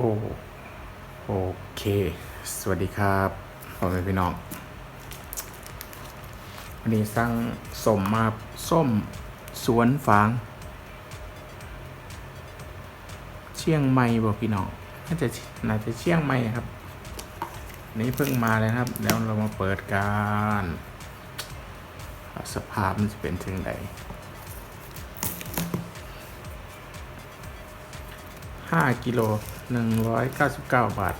โอเค สวัสดีครับพ่อแม่พี่น้องวันนี้สั่งส้มมาส้มสวนฝาง เชียงใหม่บอกพี่น้องน่าจะน่าจะเชียงใหม่ครับ นี่เพิ่งมาเลยครับ แล้วเรามาเปิดการสภาพมันจะเป็นถึงไหนห้ากิโล หนึ่งร้อยเก้าสิบเก้าบาท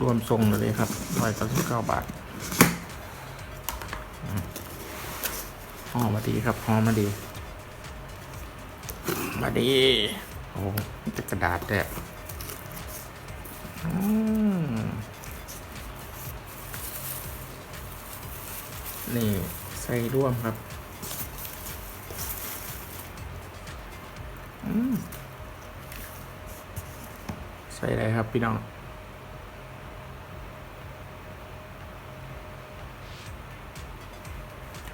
รวมทรงเลยครับร้อยเก้าสิบเก้าบาทอืมหอมมาดีครับหอมมาดีมาดี โอ้จะกระดาษแดะนี่ ใส่ร่วมครับ อืม ส่อะไรครับพี่น้อง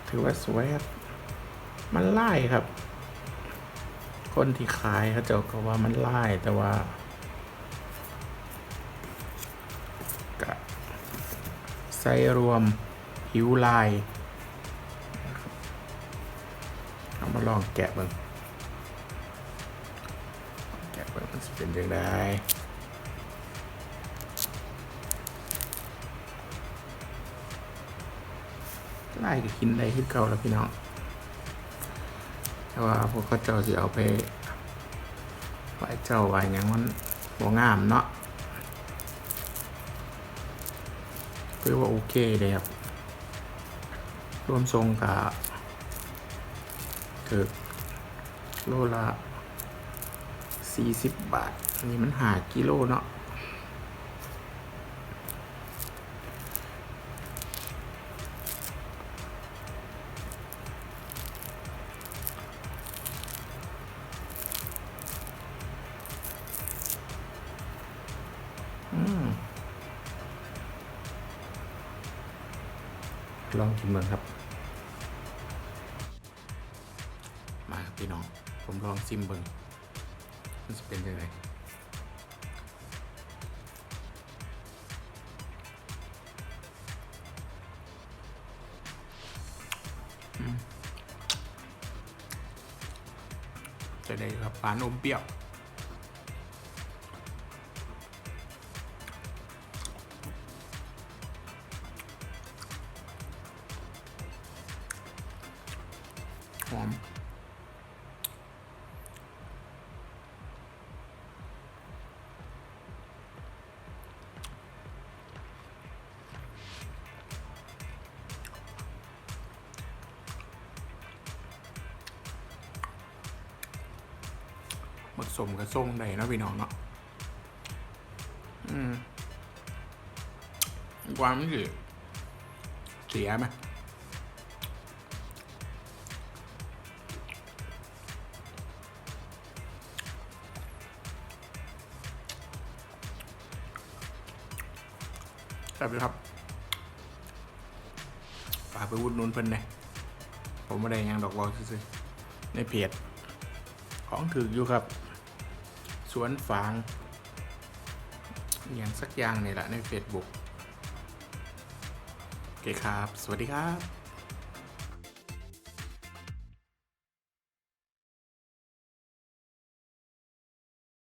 ถือว่าสวยครับ มันไล่ครับ คนที่ขายเขาจ้าก็ว่ามันไล่แต่ว่าก็ใส่รวมผิวลาย เอามาลองแกะบิ่งแกะบิ่งมันจะเป็นยังไง ไล่ก็กินได้ขึ้นเก่าแล้วพี่น้อง แต่ว่าพวกเขาเจ้าสิเอาไปไหวเจ้าไหวหยังมันบ่งามเนาะคือว่าโอเคเลยครับรวมทรงกับถึกโลละสี่สิบบาทอันนี้มันหากิโลเนาะ ลองกินเมืองครับ มาครับพี่น้อง ผมลองซิมเบิงมันจะเป็นยังไงจะได้รับหวานอมเปรี้ยว หอมหมดสมกับทรงใดนะพี่น้องเนาะ อืม ความมันคือเสียไหม ครับเลยครับฝากไปวุดหนุนเพิ่นเลยผมไม่ได้ยังดอกบอลซื้อในเพจของถืออยู่ครับ สวนฝางอย่างสักอย่างนี่แหละในเฟซบุ๊กโอเคครับ สวัสดีครับ